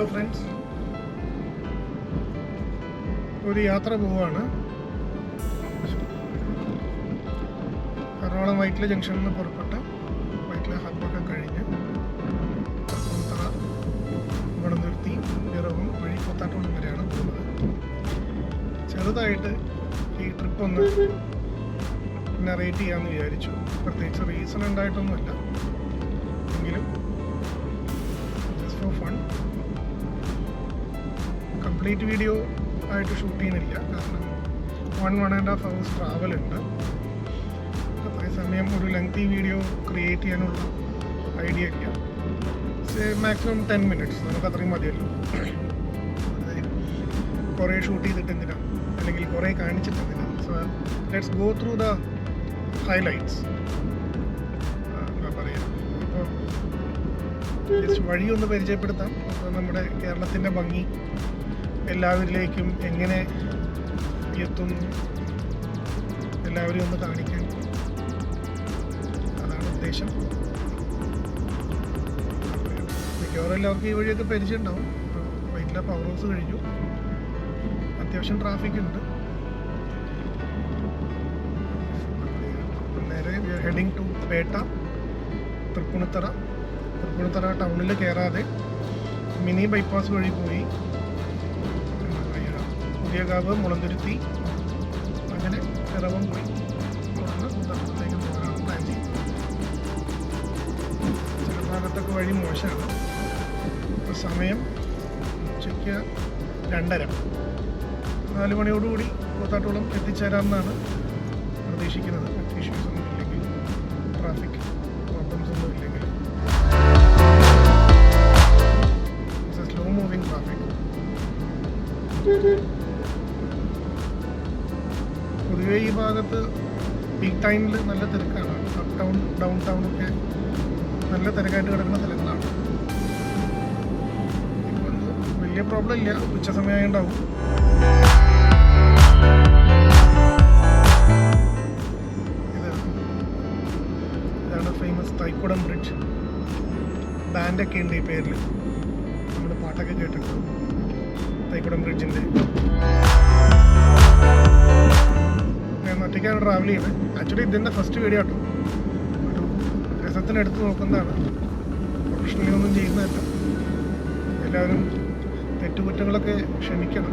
Hello friends ഒരു യാത്ര പോവാണ് എറണാകുളം വൈറ്റില ജംഗ്ഷനിൽ നിന്ന് പുറപ്പെട്ട് വൈറ്റില ഹബ്ബൊക്കെ കഴിഞ്ഞ് ഇവിടെ നിർത്തി വിറവും വഴി കൊത്താട്ടോളം വരെയാണ് പോകുന്നത്. ചെറുതായിട്ട് ഈ ട്രിപ്പ് ഒന്ന് നറേറ്റ് ചെയ്യാമെന്ന് വിചാരിച്ചു. പ്രത്യേകിച്ച് റീസൺ ഉണ്ടായിട്ടൊന്നുമല്ല. കംപ്ലീറ്റ് വീഡിയോ ആയിട്ട് ഷൂട്ട് ചെയ്യുന്നില്ല. കാരണം one one and half hours travel ഉണ്ട്. അത്രയും സമയം ഒരു ലെങ്തി വീഡിയോ ക്രിയേറ്റ് ചെയ്യാനുള്ള ഐഡിയ ഇല്ല. മാക്സിമം ടെൻ മിനിറ്റ്സ് നമുക്ക് അത്രയും മതിയല്ലോ. കുറേ ഷൂട്ട് ചെയ്തിട്ട് എന്തിനാ അല്ലെങ്കിൽ കുറേ കാണിച്ചിട്ട് എന്തിനാ so let's go through the highlights എന്താ പറയുക അപ്പോൾ ജസ്റ്റ് വഴി പരിചയപ്പെടുത്താം. അപ്പോൾ നമ്മുടെ കേരളത്തിന്റെ ഭംഗി. എല്ലാവരിലേക്കും എങ്ങനെ എത്തും? എല്ലാവരെയും ഒന്ന് കാണിക്കാൻ. അതാണ് ഉദ്ദേശം. മിക്കവാറും എല്ലാവർക്കും ഈ വഴിയൊക്കെ പരിചയമുണ്ടാവും. വൈറ്റില പവർ ഹൗസ് കഴിഞ്ഞു. അത്യാവശ്യം ട്രാഫിക് ഉണ്ട്. നേരെ ഹെഡിങ് ടു പേട്ട തൃപ്പൂണിത്തറ. തൃപ്പൂണിത്തറ ടൗണിൽ കയറാതെ മിനി ബൈപ്പാസ് വഴി പോയി. പുതിയകാവ് മുളന്തുരുത്തി. അങ്ങനെ പിറവം പോയി. തുടർന്ന് കുന്നത്തേക്ക് പോകാനാണ് പ്ലാൻ ചെയ്യുന്നത് ചില വഴി മോശമാണ്. ഇപ്പോൾ സമയം ഉച്ചയ്ക്ക് രണ്ടര. നാല് മണിയോടുകൂടി കൂത്താട്ടോളം എത്തിച്ചേരാമെന്നാണ് പ്രതീക്ഷിക്കുന്നത്. ടൈമിൽ നല്ല തിരക്കാണ്. അപ്പ് ടൗൺ ഡൗൺ ടൗൺ ഒക്കെ നല്ല തിരക്കായിട്ട് കിടക്കുന്ന സ്ഥലങ്ങളാണ്. വലിയ പ്രോബ്ലം ഇല്ല. ഉച്ച സമയമായുണ്ടാവും. ഇത് ഇതാണ് ഫേമസ് തൈക്കുടം ബ്രിഡ്ജ് ബാൻഡൊക്കെ ഉണ്ട് ഈ പേരിൽ നമ്മൾ പാട്ടൊക്കെ കേട്ടിട്ടുണ്ട്. തൈക്കുടം ബ്രിഡ്ജിന്റെ ചെയ്യുന്നത് ആക്ച്വലി ഇതിന്റെ ഫസ്റ്റ് വീഡിയോ കേട്ടോ രസത്തിന് എടുത്ത് നോക്കുന്നതാണ്. പ്രൊഫഷണലി ഒന്നും ചെയ്യുന്നതല്ല. എല്ലാവരും തെറ്റുകുറ്റങ്ങളൊക്കെ ക്ഷമിക്കണം.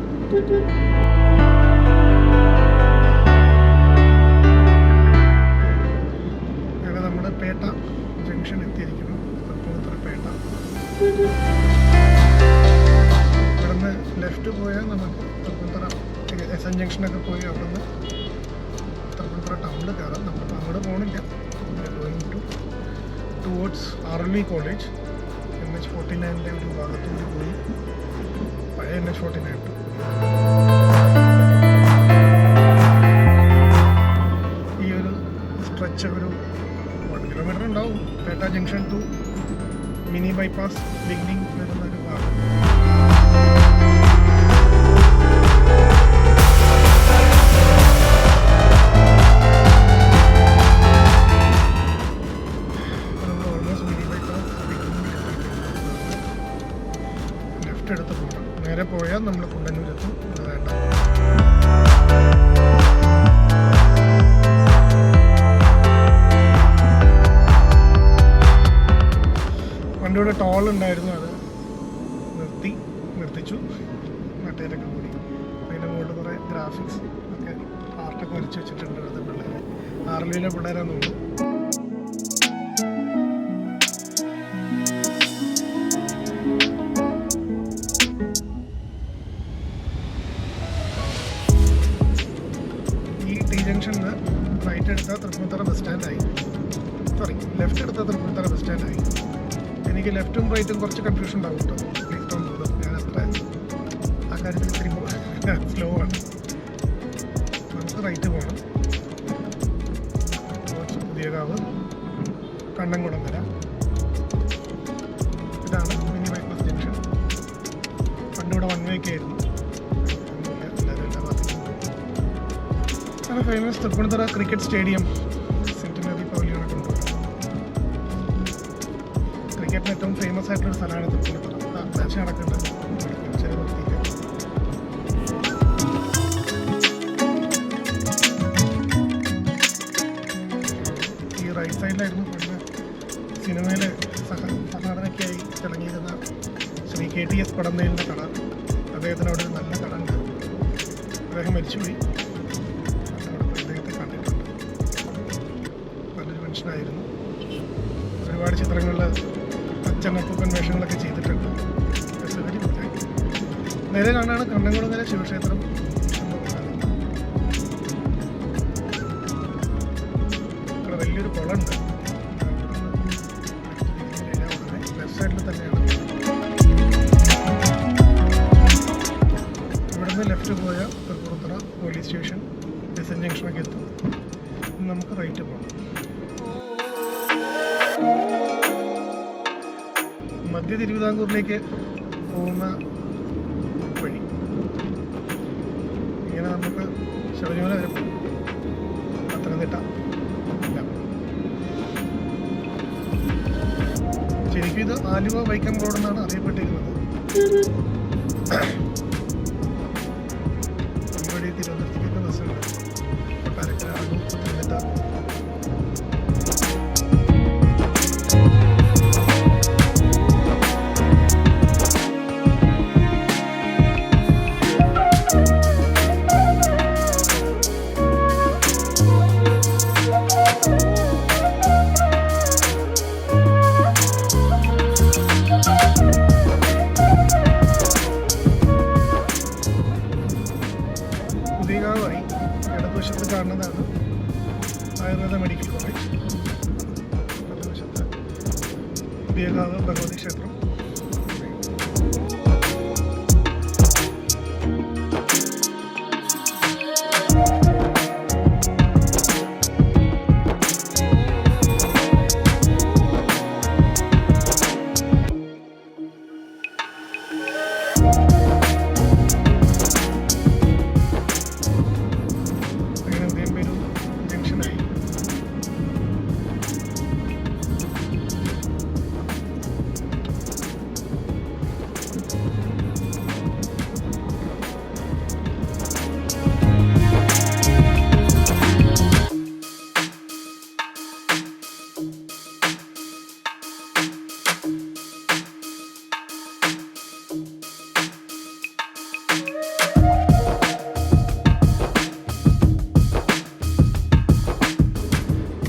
അങ്ങനെ നമ്മുടെ പേട്ട ജംഗ്ഷൻ എത്തിയിരിക്കുന്നു. പേട്ട. ഇവിടുന്ന് ലെഫ്റ്റ് പോയാൽ നമുക്ക് തൃപ്പൂണിത്തുറ എസ് എൻ ജംഗ്ഷനൊക്കെ പോയി അവിടുന്ന് ടൗണിൽ കയറാം നമ്മൾ അങ്ങോട്ട് പോകണില്ല going to towards army college N H forty നയന്റെ ഒരു ഭാഗത്തുകൂടി പോയി. പഴയ എൻ എച്ച് ഫോർട്ടി നയൻ ഈ ഒരു സ്ട്രെച്ച് ഒരു വൺ കിലോമീറ്റർ ഉണ്ടാവും. Petta junction to mini bypass beginning വരുന്ന ഒരു ഭാഗം. വണ്ടിയുടെ ടോൾ ഉണ്ടായിരുന്നു അത്. നിർത്തി നിർത്തിച്ചു. മറ്റേതൊക്കെ കൂടി. അതിന്റെ മുകളിൽ കുറേ ഗ്രാഫിക്സ് ഒക്കെ ആർട്ടൊക്കെ വരച്ച് വെച്ചിട്ടുണ്ട് അത് പിള്ളേർ എൽ റൈറ്റും കുറച്ച് കൺഫ്യൂഷൻ ഉണ്ടാവും കേട്ടോ. എനിക്ക് തോന്നുന്നത് ഞാൻ അത്ര ആ കാര്യത്തിൽ ഇത്തിരി സ്ലോ ആണ്. നമുക്ക് റൈറ്റ് പോകണം കുറച്ച് പുതിയകാവ് കണ്ണംകുളം വരാം. ഇതാണ് മിനി ബൈപ്പാസ് ജംഗ്ഷൻ പണ്ടിവിടെ വൺ വേക്ക് ആയിരുന്നു. എല്ലാവരും എല്ലാ ഭാഗത്തും. Famous Tripunithura cricket stadium famous ആയിട്ടുള്ള സ്ഥലമാണ് തൃപ്പൂണിത്തറ മാച്ച് നടക്കുന്നുണ്ട്. ഈ റൈറ്റ് സൈഡിലായിരുന്നു പെണ്ണ് സിനിമയിൽ സഹ സഹനടനൊക്കെയായി തിളങ്ങിയിരുന്ന ശ്രീ കെ ടി എസ് പടന്നേലിന്റെ കട. അദ്ദേഹത്തിന് അവിടെ നല്ല കട അദ്ദേഹം മരിച്ചുപോയി. നേരെ കാണാണ് കണ്ണംകുളങ്ങര ശിവക്ഷേത്രം. ഇവിടെ വലിയൊരു കുളമുണ്ട്. ലെഫ്റ്റ് സൈഡിൽ ലെഫ്റ്റ് പോയാൽ പോലീസ് സ്റ്റേഷൻ മധ്യ തിരുവിതാംകൂറിലേക്ക് get on the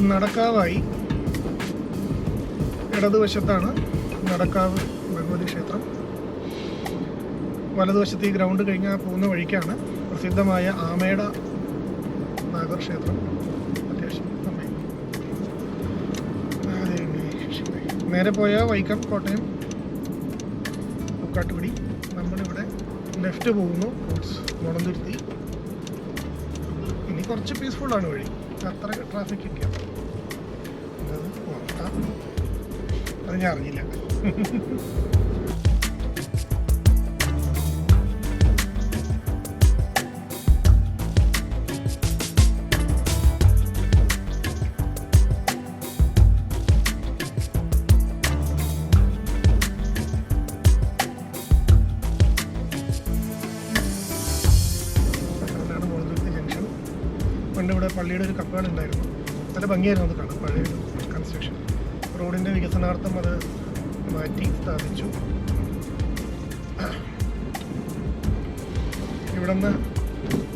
നടക്കാവായി. ഇടതുവശത്താണ് Nadakkavu Bhagavathi ക്ഷേത്രം. വലതുവശത്ത് ഈ ഗ്രൗണ്ട് കഴിഞ്ഞാൽ പോകുന്ന വഴിക്കാണ് പ്രസിദ്ധമായ ആമേട നാഗർ ക്ഷേത്രം. അത്യാവശ്യം നേരെ പോയ വൈക്കം കോട്ടയം പൂക്കാട്ടുപിടി. നമ്മളിവിടെ ലെഫ്റ്റ് പോകുന്നു. റോഡ്സ് മുളന്തുരുത്തി. ഇനി കുറച്ച് പീസ്ഫുള്ളാണ് വഴി. അത്ര ട്രാഫിക് ഇല്ല. ഞാൻ അറിഞ്ഞില്ല. പള്ളിയുടെ ഒരു കപ്പാണ് ഉണ്ടായിരുന്നു നല്ല ഭംഗിയായിരുന്നു അത് കാണാൻ കൺസ്ട്രക്ഷൻ റോഡിന്റെ വികസനാർത്ഥം അത് മാറ്റി സ്ഥാപിച്ചു. ഇവിടെ നിന്ന്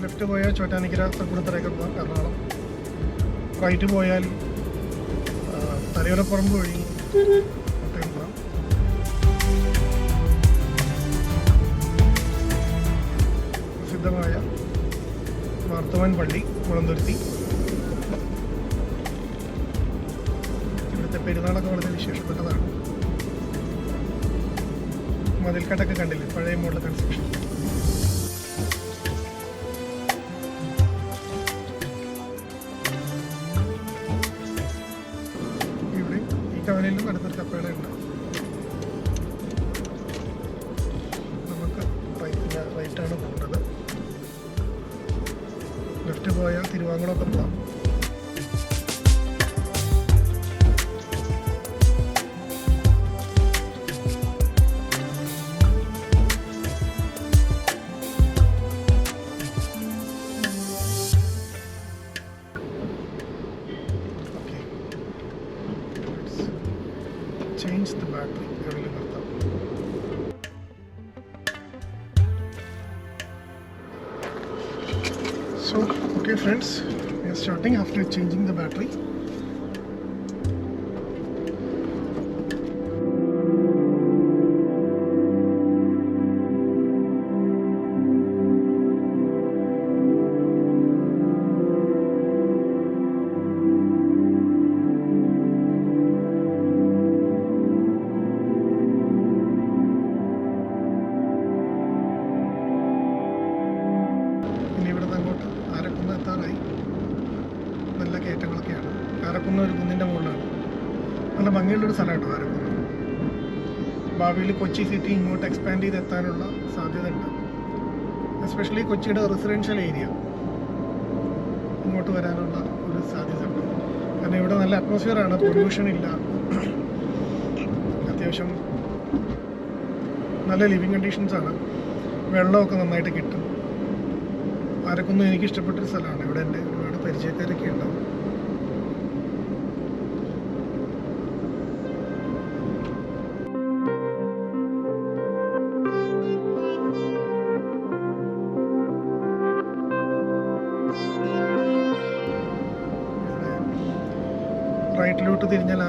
ലെഫ്റ്റ് പോയാൽ ചോറ്റാനിക്കര തൃപ്പൂണിത്തറയൊക്കെ പോകാം എറണാകുളം. റൈറ്റ് പോയാൽ തലയോരപ്പറമ്പ് വഴി പ്രസിദ്ധമായ മാർത്തവൻ പള്ളി കുളന്തുരുത്തി വിശേഷപ്പെട്ടതാണ്. മതിൽക്കാട്ടൊക്കെ കണ്ടില്ലേ? പഴയ model construction Okay, friends, we are starting after changing the battery. Kochi city ഇങ്ങോട്ട് എക്സ്പാൻഡ് ചെയ്ത് എത്താനുള്ള സാധ്യത ഉണ്ട് എസ്പെഷ്യലി കൊച്ചിയുടെ റെസിഡൻഷ്യൽ ഏരിയ ഇങ്ങോട്ട് വരാനുള്ള ഒരു സാധ്യത ഉണ്ട് കാരണം ഇവിടെ നല്ല അറ്റ്മോസ്ഫിയറാണ് പൊല്യൂഷൻ ഇല്ല. അത്യാവശ്യം നല്ല ലിവിങ് കണ്ടീഷൻസ് ആണ്. വെള്ളമൊക്കെ നന്നായിട്ട് കിട്ടും. ആരൊക്കൊന്നും എനിക്ക് ഇഷ്ടപ്പെട്ടൊരു സ്ഥലമാണ് ഇവിടെ എന്റെ ഒരുപാട് പരിചയക്കാരൊക്കെ ഉണ്ടാവും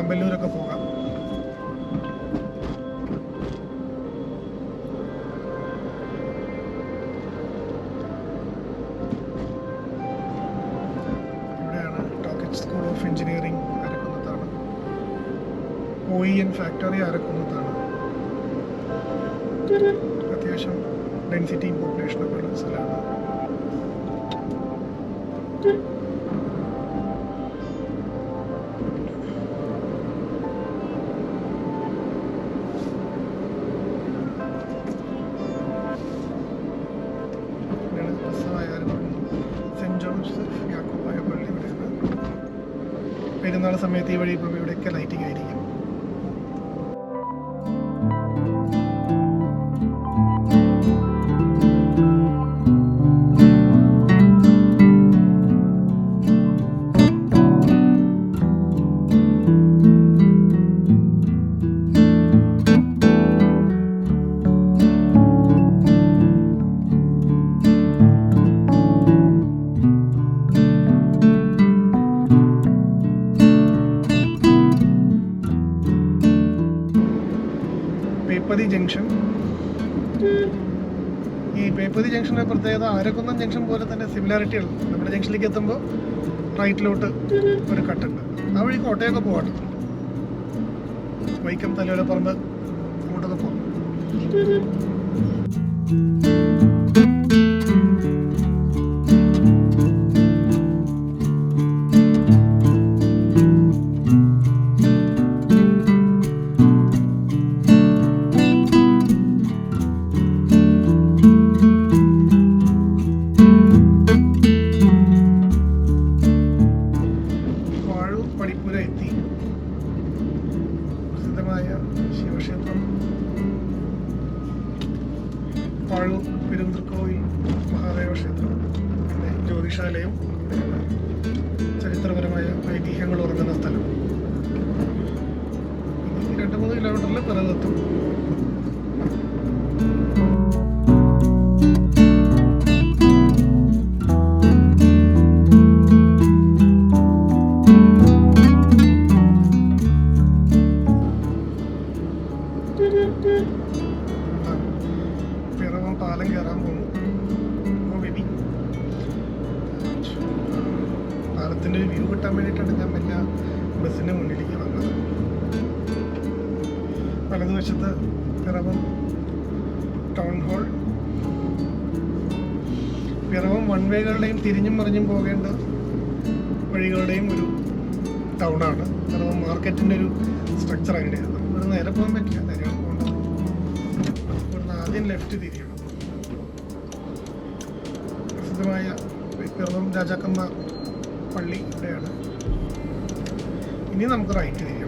ആമ്പല്ലൂരൊക്കെ പോകാം. ഇവിടെയാണ് Toc H school of engineering അരക്കുന്നത്താണ് O E N factory അരക്കുന്നത്താണ് അത്യാവശ്യം ഡെൻസിറ്റി പോപ്പുലേഷനൊക്കെ ഉള്ള സ്ഥലമാണ്. പോലെ തന്നെ സിമിലാരിറ്റി ഉള്ളത് നമ്മുടെ ജംഗ്ഷനിലേക്ക് എത്തുമ്പോൾ റൈറ്റിലോട്ട് ഒരു കട്ടുണ്ട് ആ വഴി കോട്ടയൊക്കെ പോകട്ടെ വൈക്കം തലയോലപ്പറമ്പ് അങ്ങോട്ടൊക്കെ പോകാം വേണ്ടിയിട്ടാണ് ഞാൻ വലിയ ബസ്സിന്റെ മുന്നിലേക്ക് വന്നത്. വലതുവശത്ത് Piravom town hall Piravom one വേകളുടെയും തിരിഞ്ഞും മറിഞ്ഞും പോകേണ്ട വഴികളുടെയും ഒരു ടൗണാണ് പിറവം മാർക്കറ്റിന്റെ ഒരു സ്ട്രക്ചർ അങ്ങനെയാണ്. ഇവിടെ നേരെ പോകാൻ പറ്റില്ല. നേരെ പോകണ്ട ഇവിടുന്ന് ആദ്യം ലെഫ്റ്റ് തിരിയണം. പ്രസിദ്ധമായ പിറവം രാജാക്കന്മാർ പള്ളി ഇവിടെയാണ്. ഇനി നമുക്ക് റൈറ്റ് തിരിയണം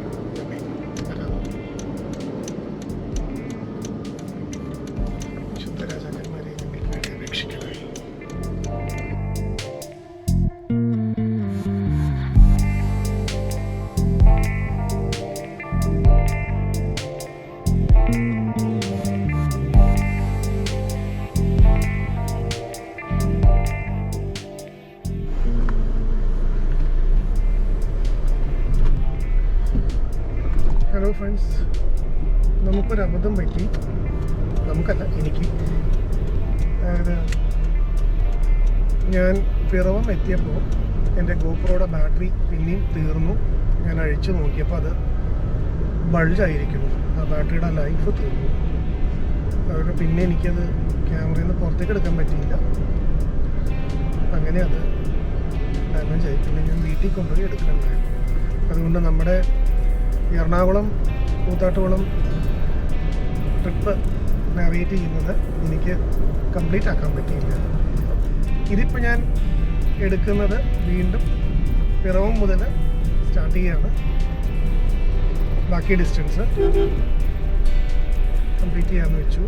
അഴിച്ചു നോക്കിയപ്പോൾ അത് ബൾജായിരിക്കുന്നു ആ ബാറ്ററിയുടെ ലൈഫ് തീർന്നു. അതുകൊണ്ട് പിന്നെ എനിക്കത് ക്യാമറയിൽ നിന്ന് പുറത്തേക്ക് എടുക്കാൻ പറ്റിയില്ല. അങ്ങനെ അത് ഡാമേജ് ആയി. പിന്നെ ഞാൻ വീട്ടിൽ കൊണ്ടുപോയി എടുക്കണ്ടായിരുന്നു അതുകൊണ്ട് നമ്മുടെ എറണാകുളം കൂത്താട്ടുകുളം ട്രിപ്പ് നാവിഗേറ്റ് ചെയ്യുന്നത് എനിക്ക് കംപ്ലീറ്റ് ആക്കാൻ പറ്റിയില്ല. ഇതിപ്പോൾ ഞാൻ എടുക്കുന്നത് വീണ്ടും പിറവം മുതൽ സ്റ്റാർട്ട് ചെയ്യാണ്. ബാക്കി ഡിസ്റ്റൻസ് കംപ്ലീറ്റ് ചെയ്യാമെന്ന് വെച്ചു.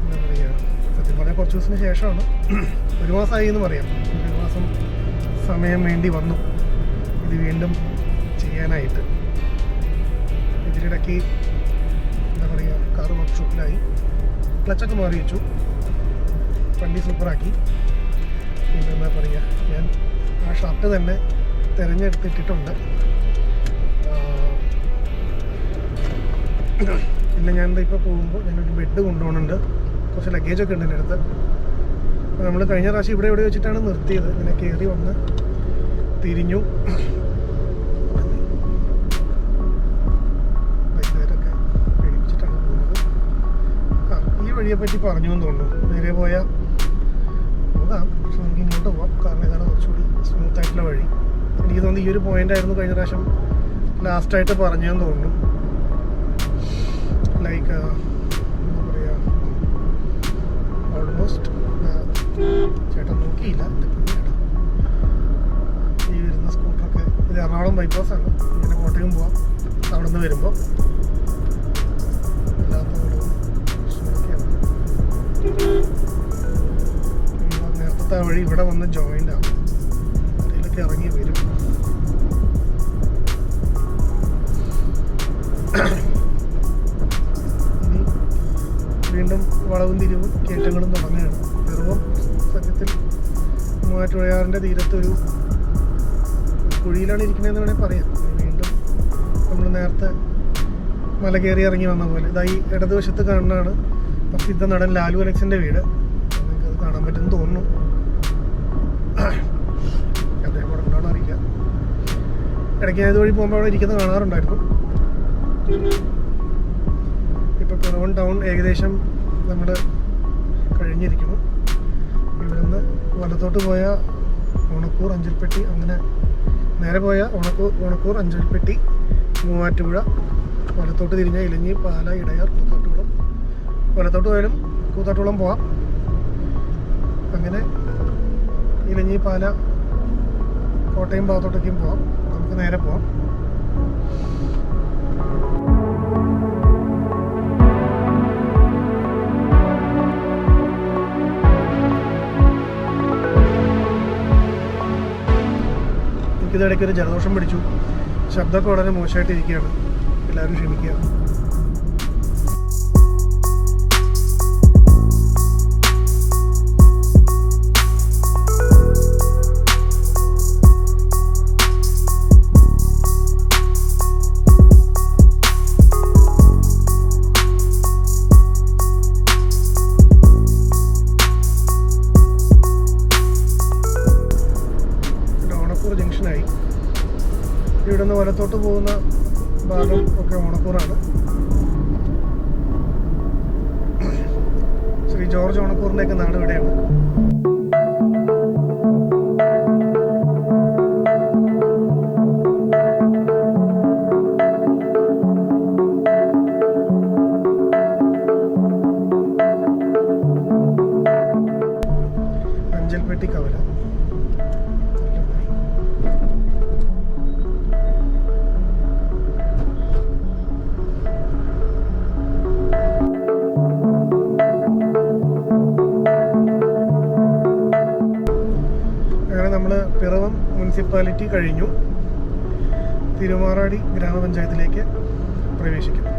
എന്താ പറയുക സത്യം പറഞ്ഞാൽ കുറച്ച് ദിവസത്തിന് ശേഷമാണ്. ഒരു മാസമായി എന്ന് പറയാം. ഒരു മാസം സമയം വേണ്ടി വന്നു. ഇത് വീണ്ടും ചെയ്യാനായിട്ട്. ഇതിനിടയ്ക്ക് എന്താ പറയുക കാർ വർക്ക്ഷോപ്പിലായി ക്ലച്ചൊക്കെ മാറി വെച്ചു. വണ്ടി സൂപ്പറാക്കി പിന്നെ എന്താ പറയുക ഞാൻ ആ ഷർട്ട് തന്നെ തിരഞ്ഞെടുത്തിട്ടിട്ടുണ്ട്. പിന്നെ ഞാൻ ഇപ്പോൾ പോകുമ്പോൾ ഞാനൊരു ബെഡ് കൊണ്ടുപോകുന്നുണ്ട് കുറച്ച് ലഗേജൊക്കെ ഉണ്ട് എന്റെ അടുത്ത് അപ്പോൾ നമ്മൾ കഴിഞ്ഞ പ്രാവശ്യം ഇവിടെ എവിടെ വെച്ചിട്ടാണ് നിർത്തിയത്? ഇങ്ങനെ കയറി വന്ന് തിരിഞ്ഞു. വൈകുന്നേരമൊക്കെ പറ്റി പറഞ്ഞു എന്ന് തോന്നുന്നു. നേരെ പോയാൽ പോകാം. പക്ഷെ നമുക്ക് ഇങ്ങോട്ട് പോവാം. കാരണം ഇതാണ് കുറച്ചുകൂടി സ്മൂത്ത് ആയിട്ടുള്ള വഴി. എനിക്ക് തോന്നുന്നു ഈ ഒരു പോയിന്റ് ആയിരുന്നു കഴിഞ്ഞ പ്രാവശ്യം ലാസ്റ്റായിട്ട് പറഞ്ഞതെന്ന് തോന്നുന്നു. ലൈക്ക് എന്താ പറയുക ഓൾമോസ്റ്റ് ചേട്ടൻ നോക്കിയില്ല. ഈ വരുന്ന സ്കൂട്ടറൊക്കെ ഇത് എറണാകുളം ബൈപ്പാസാണ് ഇങ്ങനെ കോട്ടയം പോവാം. അവിടെ നിന്ന് വരുമ്പോൾ നേരത്തെ വഴി ഇവിടെ വന്ന് ജോയിന്റ് ആവും. അതിലൊക്കെ ഇറങ്ങി വരും വീണ്ടും വളവും തിരിവും കയറ്റങ്ങളും തുടങ്ങുകയാണ് ചെറുപ്പം സത്യത്തിൽ മൂവാറ്റുപുഴയാറിന്റെ തീരത്തൊരു കുഴിയിലാണ് ഇരിക്കുന്നതെന്ന് വേണമെങ്കിൽ പറയാം വീണ്ടും നമ്മൾ നേരത്തെ മല കയറി ഇറങ്ങി വന്ന പോലെ ഇതായി ഇടതുവശത്ത് കാണുന്നതാണ് പ്രസിദ്ധ നടൻ ലാലു അലക്സിന്റെ വീട്. ഇടയ്ക്ക് ഞാൻ ഇതുവഴി പോകുമ്പോൾ അവിടെ ഇരിക്കുന്നത് കാണാറുണ്ടായിരുന്നു ഇപ്പോൾ പിറവൺ ടൗൺ ഏകദേശം നമ്മൾ കഴിഞ്ഞിരിക്കുന്നു. ഇവിടുന്ന് വലത്തോട്ട് പോയ ഓണക്കൂർ അഞ്ചൽപ്പെട്ടി അങ്ങനെ നേരെ പോയ ഓണക്കൂർ ഓണക്കൂർ അഞ്ചൽപ്പെട്ടി മൂവാറ്റുപുഴ വലത്തോട്ട് തിരിഞ്ഞ ഇലഞ്ഞി പാല ഇടയാർ കൂത്താട്ടുകുളം. വലത്തോട്ട് പോയാലും കൂത്താട്ടുകുളം പോവാം. അങ്ങനെ ഇലഞ്ഞി പാല കോട്ടയം ഭാഗത്തോട്ടേക്കും പോവാം. നമുക്ക് നേരെ പോവാം. എനിക്കിതിടയ്ക്ക് ഒരു ജലദോഷം പിടിച്ചു. ശബ്ദമൊക്കെ വളരെ മോശമായിട്ടിരിക്കുകയാണ്. എല്ലാവരും ക്ഷമിക്കുക. വലത്തോട്ട് പോകുന്ന ഭാഗം ഒക്കെ ഓണക്കൂറാണ്. ശ്രീ ജോർജ് ഓണക്കൂറിന്റെയൊക്കെ നാട് ഇവിടെയാണ്. അഞ്ചൽപ്പെട്ടി കവല. മുനിസിപ്പാലിറ്റി കഴിഞ്ഞു. തിരുമാറാടി ഗ്രാമപഞ്ചായത്തിലേക്ക് പ്രവേശിക്കും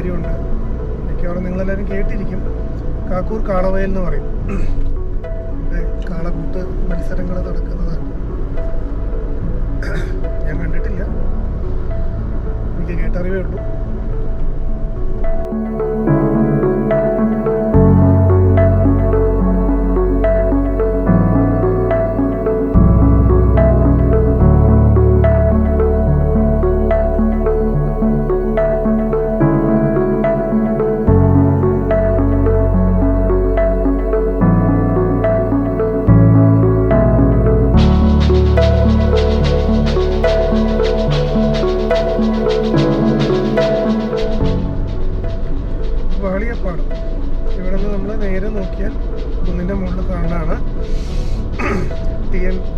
കാര്യമുണ്ട്. മിക്കവാറും നിങ്ങളെല്ലാവരും കേട്ടിരിക്കും. കാക്കൂർ കാളവയൽ എന്ന് പറയും.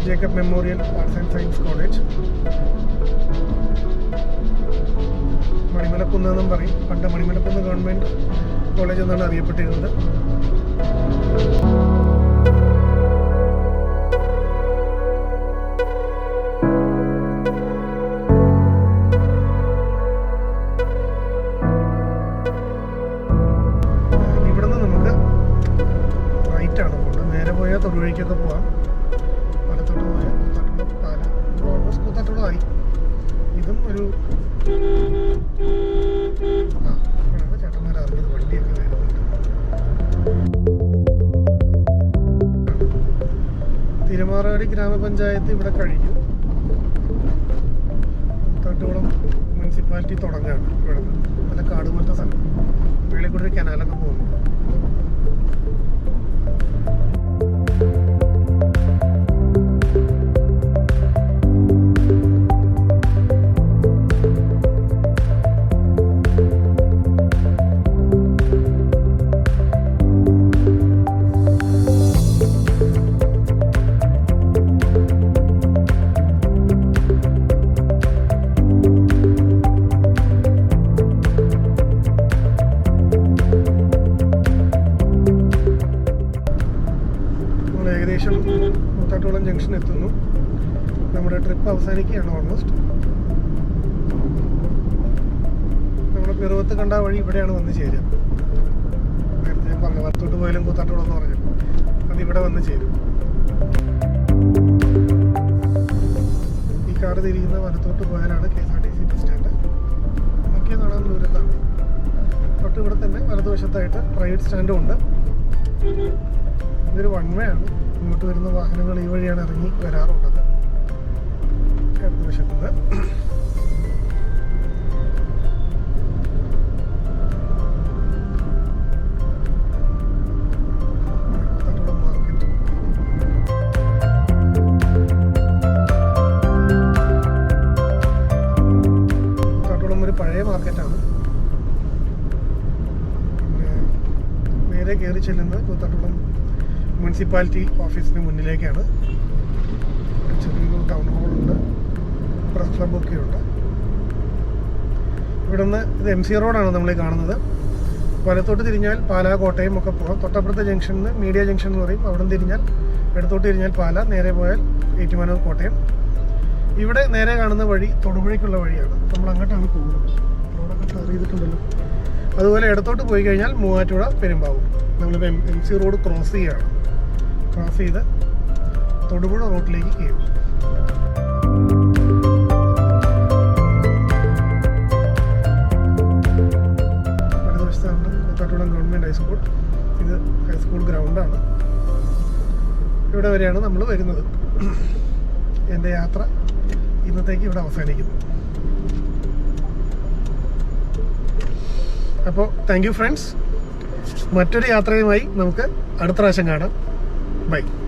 Jacob memorial arts and science college. Manimalakkunnu എന്നും പറയും. പണ്ട് മണിമലക്കുന്ന് ഗവൺമെന്റ് കോളേജ് എന്നാണ് അറിയപ്പെട്ടിരുന്നത്. ഗ്രാമപഞ്ചായത്ത് ഇവിടെ കഴിഞ്ഞു. ജംഗ്ഷൻ എത്തുന്നു നമ്മുടെ ട്രിപ്പ് അവസാനിക്കുകയാണ് ഓൾമോസ്റ്റ് നമ്മുടെ പിറവത്ത് കണ്ട വഴി ഇവിടെയാണ് വന്ന് ചേരുക. നേരത്തെ ഞാൻ പറഞ്ഞു വലത്തോട്ട് പോയാലും കൂത്താട്ടോളം എന്ന് പറഞ്ഞു. അത് ഇവിടെ വന്ന് ചേരും. ഈ കാർ തിരിയുന്ന വലത്തോട്ട് പോയാലാണ് K S R T C bus stand. നോക്കിയാൽ കാണാൻ ദൂരത്താണ്. തൊട്ട് ഇവിടെ തന്നെ വലതുവശത്തായിട്ട് പ്രൈവറ്റ് സ്റ്റാൻഡും ഉണ്ട്. ഇതൊരു വൺ വേ ആണ്. ഇങ്ങോട്ട് വരുന്ന വാഹനങ്ങൾ ഈ വഴിയാണ് ഇറങ്ങി വരാറുള്ളത്. അടുത്ത വശത്തുനിന്ന് മുനിസിപ്പാലിറ്റി ഓഫീസിന് മുന്നിലേക്കാണ്. ചെറിയൊരു ടൗൺ ഹാളുണ്ട് പ്രസ് ക്ലബ്ബൊക്കെ ഉണ്ട്. ഇവിടുന്ന് ഇത് എം സി റോഡാണ് നമ്മൾ കാണുന്നത്. വലത്തോട്ട് തിരിഞ്ഞാൽ പാലാ കോട്ടയം ഒക്കെ പോകാം. തൊട്ടപ്പുറത്തെ ജംഗ്ഷനിൽ നിന്ന് മീഡിയ ജംഗ്ഷൻ എന്ന് പറയും. അവിടെ നിന്ന് തിരിഞ്ഞാൽ ഇടത്തോട്ട് തിരിഞ്ഞാൽ പാല നേരെ പോയാൽ ഏറ്റുമാനൂർ കോട്ടയം. ഇവിടെ നേരെ കാണുന്ന വഴി തൊടുപുഴയ്ക്കുള്ള വഴിയാണ്. നമ്മൾ അങ്ങോട്ടാണ് പോകുന്നത്. റോഡൊക്കെ ടാർ ചെയ്തിട്ടുണ്ടല്ലോ. അതുപോലെ ഇടത്തോട്ട് പോയി കഴിഞ്ഞാൽ മൂവാറ്റുപുഴ പെരുമ്പാവൂർ. നമ്മളിപ്പോൾ M M C road cross ചെയ്യുകയാണ് ക്രോസ് ചെയ്ത് തൊടുപുഴ റോഡിലേക്ക് കയറും. ഗവൺമെന്റ് ഹൈസ്കൂൾ ഇത് ഹൈസ്കൂൾ ഗ്രൗണ്ടാണ് ഇവിടെ വരെയാണ് നമ്മൾ വരുന്നത്. എന്റെ യാത്ര ഇന്നത്തേക്ക് ഇവിടെ അവസാനിക്കുന്നു. അപ്പോൾ താങ്ക് യു ഫ്രണ്ട്സ് മറ്റൊരു യാത്രയുമായി നമുക്ക് അടുത്ത പ്രാവശ്യം കാണാം. mate.